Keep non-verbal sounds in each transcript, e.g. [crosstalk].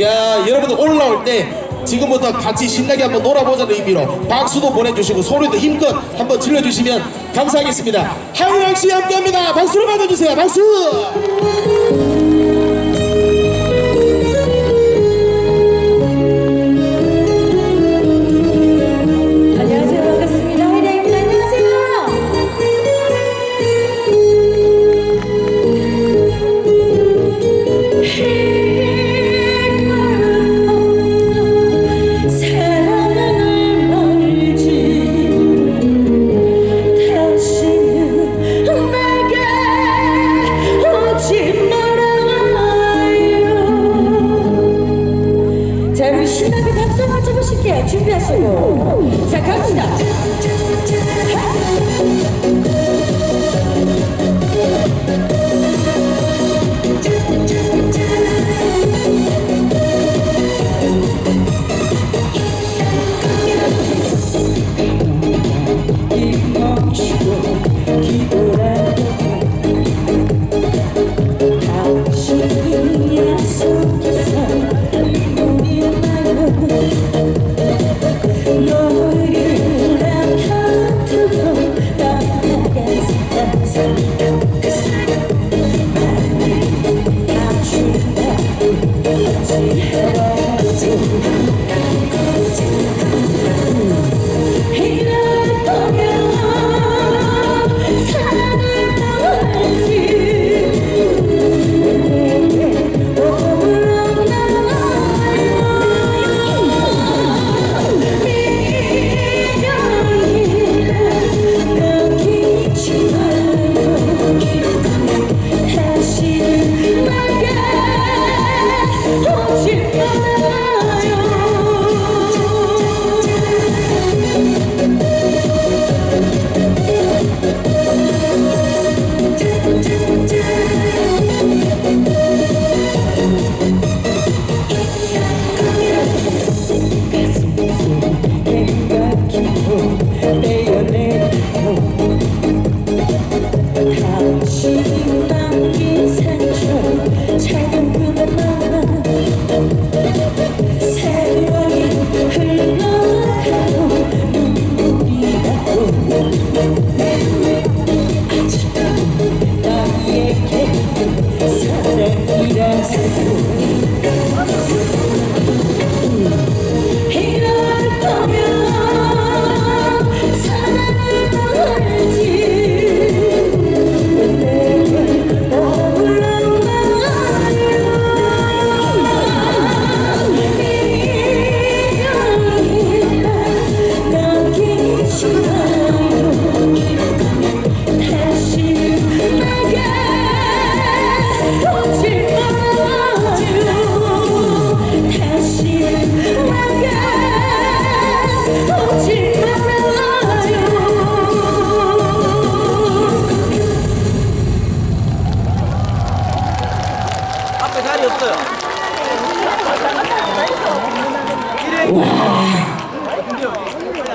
야 여러분들 올라올 때 지금부터 같이 신나게 한번 놀아보자는 의미로 박수도 보내주시고 소리도 힘껏 한번 질러주시면 감사하겠습니다. 하이랑 씨 함께합니다. 박수로 받아주세요. 박수.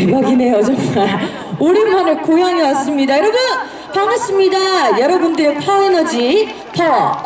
대박이네요 정말. 오랜만에 고향에 왔습니다. 여러분 반갑습니다. 여러분들의 파워에너지 파워업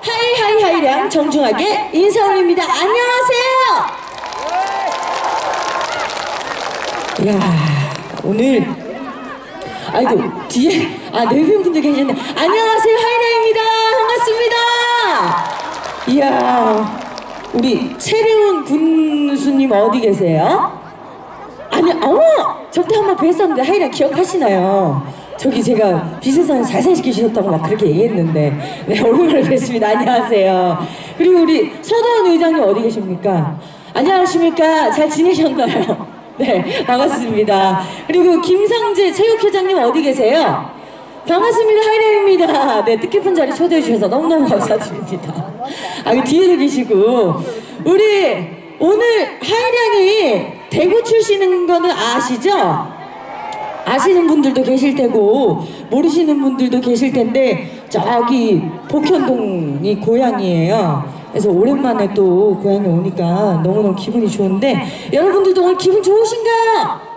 하이하이하이량 정중하게 인사 올립니다. 안녕하세요. 야 오늘 아이고 뒤에 아 네분 분들 계셨네. 안녕하세요 하이라입니다. 반갑습니다. 이야 우리 최래훈 군수님 어디 계세요? 아니, 어머! 저때 한번 뵀었는데 하이라 기억하시나요? 저기 제가 비세상에 잘생시키셨다고 막 그렇게 얘기했는데 네, 오랜만에 뵙습니다. 안녕하세요. 그리고 우리 서다은 의장님 어디 계십니까? 안녕하십니까? 잘 지내셨나요? 네, 반갑습니다. 그리고 김상재 체육회장님 어디 계세요? 반갑습니다. 하이라입니다. 네, 뜻깊은 자리 초대해 주셔서 너무너무 감사드립니다. 아, 그 뒤에도 계시고 우리 오늘 하이량이 대구 출신인 거는 아시죠? 아시는 분들도 계실 테고 모르시는 분들도 계실 텐데 저기 복현동이 고향이에요. 그래서 오랜만에 또 고향에 오니까 너무너무 기분이 좋은데 여러분들도 오늘 기분 좋으신가요?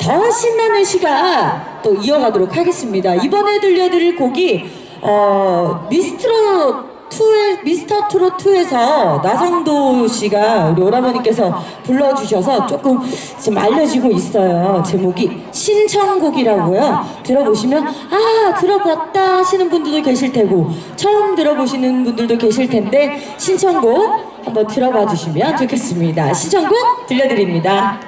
더 신나는 시간 또 이어가도록 하겠습니다. 이번에 들려드릴 곡이 어, 미스트롯 투의 미스터 트롯 2에서 나상도 씨가 우리 오라버니께서 불러주셔서 조금 지금 알려지고 있어요. 제목이 신청곡이라고요. 들어보시면 아 들어봤다 하시는 분들도 계실 테고 처음 들어보시는 분들도 계실 텐데 신청곡 한번 들어봐 주시면 좋겠습니다. 신청곡 들려드립니다.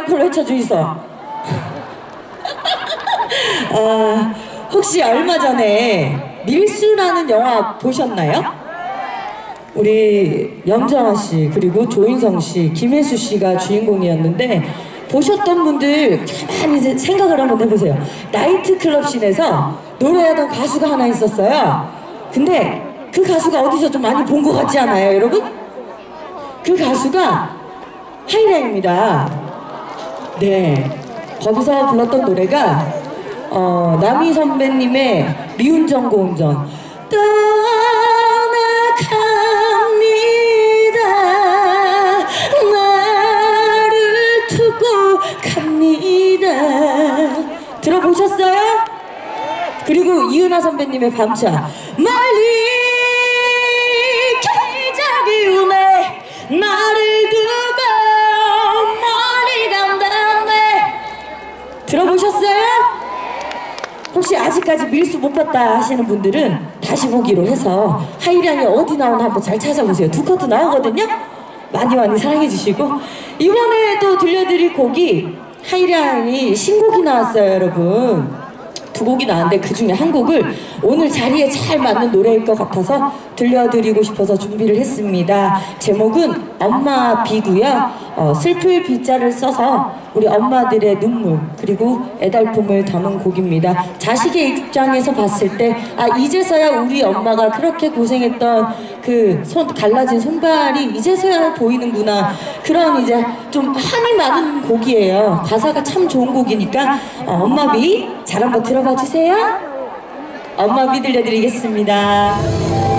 앵콜 외쳐주이소. [laughs] 아, 혹시 얼마 전에 밀수라는 영화 보셨나요? 우리 염정아 씨 그리고 조인성 씨, 김혜수 씨가 주인공이었는데 보셨던 분들 가만히 세- 생각을 한번 해보세요. 나이트 클럽 씬에서 노래하던 가수가 하나 있었어요. 근데 그 가수가 어디서 좀 많이 본 것 같지 않아요, 여러분? 그 가수가 하이라입니다. 네. 거기서 불렀던 노래가 어, 남희 선배님의 미운전 고운전. 떠나갑니다. 나를 두고 갑니다. 들어보셨어요? 그리고 이은하 선배님의 밤차. 멀리 기자비움에 나를 들어보셨어요? 혹시 아직까지 밀수 못 봤다 하시는 분들은 다시 보기로 해서 하이량이 어디 나오나 한번 잘 찾아보세요. 두 커트 나오거든요. 많이 많이 사랑해 주시고 이번에 또 들려드릴 곡이 하이량이 신곡이 나왔어요, 여러분. 두 곡이 나왔는데 그 중에 한 곡을 오늘 자리에 잘 맞는 노래일 것 같아서 들려드리고 싶어서 준비를 했습니다. 제목은 엄마 비고요. 어, 슬플 비자를 써서 우리 엄마들의 눈물 그리고 애달픔을 담은 곡입니다. 자식의 입장에서 봤을 때 아 이제서야 우리 엄마가 그렇게 고생했던 그 손 갈라진 손발이 이제서야 보이는구나 그런 이제 좀 한이 많은 곡이에요. 가사가 참 좋은 곡이니까 어, 엄마 비 잘 한번 들어봐 주세요. 엄마 비 들려드리겠습니다.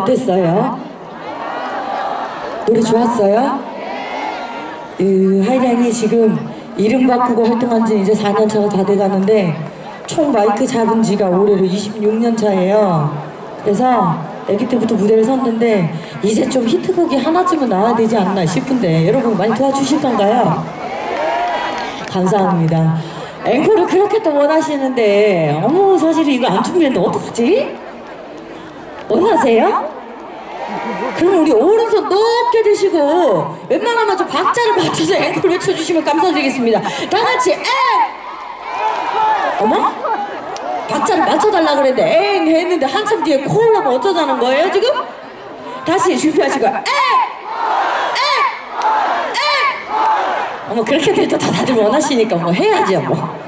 어땠어요? 노래 좋았어요? 그 하이량이 지금 이름 바꾸고 활동한 지 이제 4년 차가 다 돼가는데 총 마이크 잡은 지가 올해로 26년 차예요. 그래서 아기 때부터 무대를 섰는데 이제 좀 히트곡이 하나쯤은 나와야 되지 않나 싶은데 여러분 많이 도와주실 건가요? 감사합니다. 앵콜을 그렇게 또 원하시는데 어머 사실 이거 안 준비했는데 어떡하지? 원하세요? 그럼 우리 오른손 높게 드시고 웬만하면 좀 박자를 맞춰서 앵콜 외쳐주시면 감사드리겠습니다. 다 같이 앵! 어머? 박자를 맞춰달라 그랬는데 앵 했는데 한참 뒤에 콜 하면 어쩌자는 거예요 지금? 다시 준비하시고 앵! 앵! 앵! 어머 그렇게 될때다 다들 원하시니까 뭐 해야죠 뭐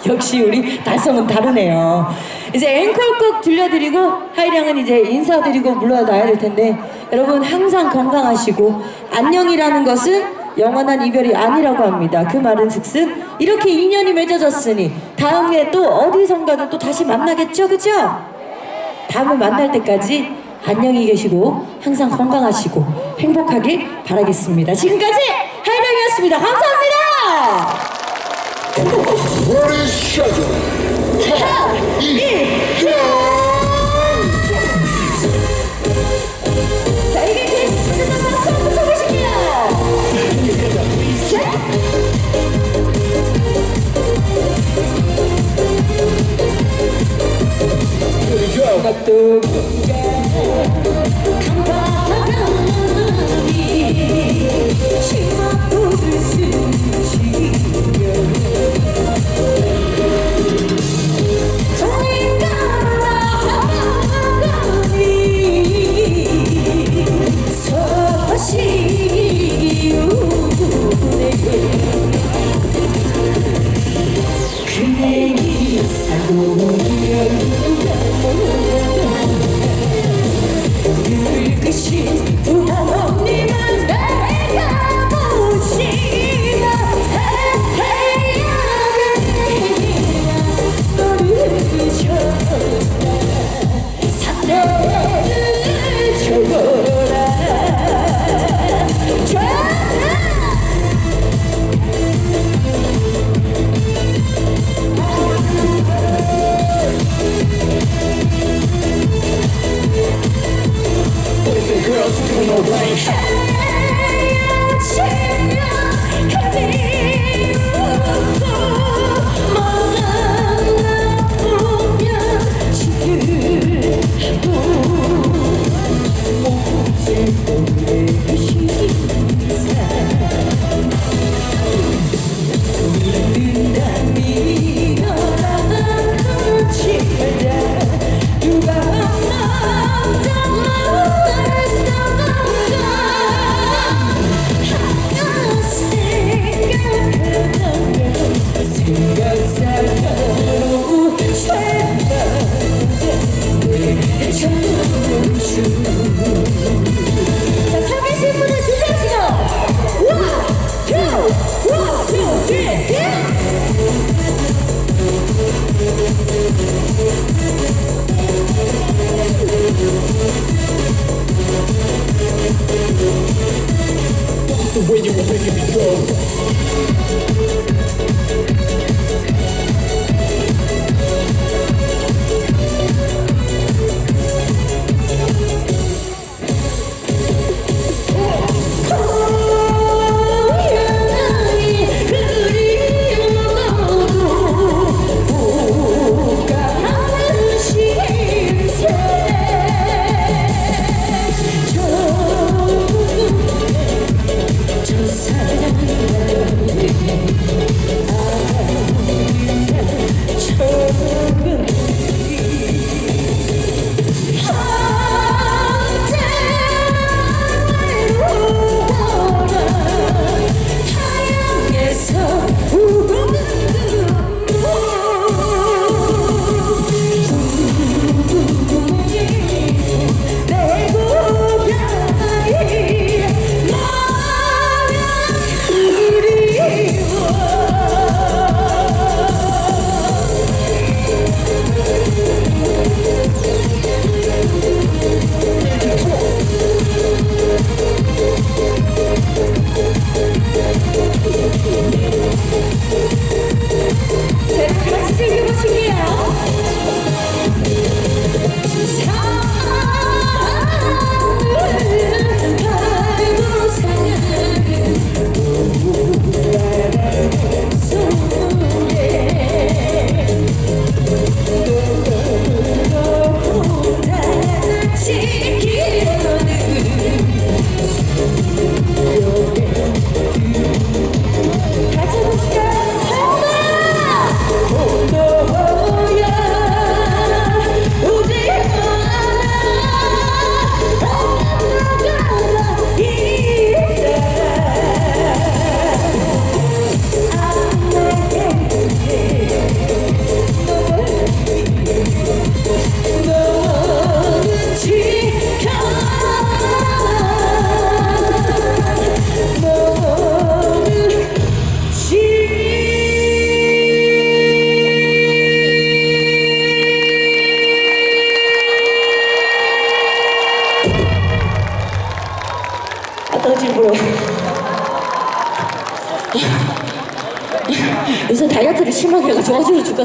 [laughs] 역시 우리 달성은 다르네요 이제 앵콜 꼭 들려드리고 하이량은 이제 인사드리고 물러나야 될 텐데 여러분 항상 건강하시고 안녕이라는 것은 영원한 이별이 아니라고 합니다 그 말은 즉슨 이렇게 인연이 맺어졌으니 다음에 또 어디선가는 또 다시 만나겠죠 그죠? 다음에 만날 때까지 안녕히 계시고 항상 건강하시고 행복하길 바라겠습니다. 지금까지 하이랑이었습니다. 감사합니다. Is schedule? 자, 이게 제일 한번 쳐보실게요. 끝이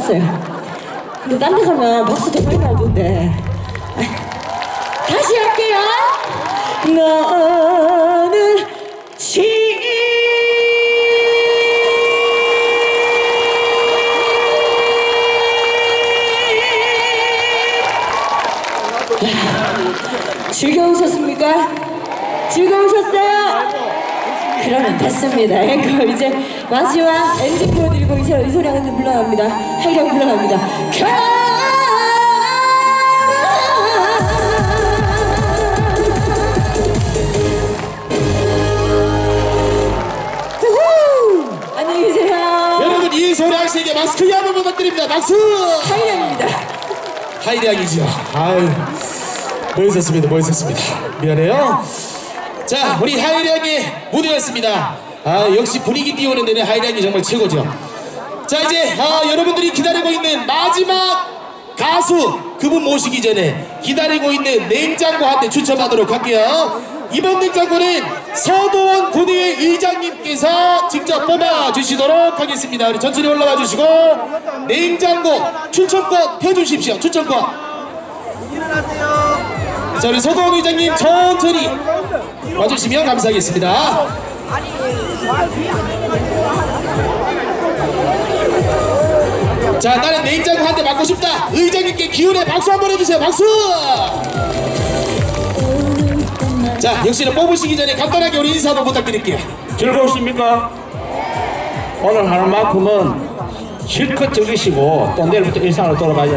죽겠어요. 근데 딴 데 가면 박수 더 많이 나오던데. 다시 할게요. 너는 지 즐거우셨습니까? 즐거우셨어요? 그러면 됐습니다. 앵콜 이제 마지막 엔딩 보여드리고 이제 이 소리 하는데 물러납니다. 하이랑 물러납니다. 후후! 안녕히 계세요. 여러분 이소량 씨에게 마스크 한번 부탁드립니다. 박수! 하이랑입니다. 하이량이죠. 아유, 멋있었습니다. 멋있었습니다. 미안해요. 자, 우리 하이량의 무대였습니다. 아, 역시 분위기 띄우는 데는 하이량이 정말 최고죠. 자, 이제 아, 여러분들이 기다리고 있는 마지막 가수 그분 모시기 전에 기다리고 있는 냉장고 한 대 추첨하도록 할게요. 이번 냉장고는 서도원 군의회 의장님께서 직접 뽑아 주시도록 하겠습니다. 우리 천천히 올라와 주시고 냉장고 추첨권 펴주십시오. 추첨권. 자, 우리 서도원 의장님 천천히 와주시면 감사하겠습니다. 자, 나는 냉장고 한 대 맞고 싶다. 의장님께 기운의 박수 한번 해주세요. 박수! 자, 역시나 뽑으시기 전에 간단하게 우리 인사 한번 부탁드릴게요. 즐거우십니까? 오늘 하는 만큼은 실컷 즐기시고 또 내일부터 일상으로 돌아가야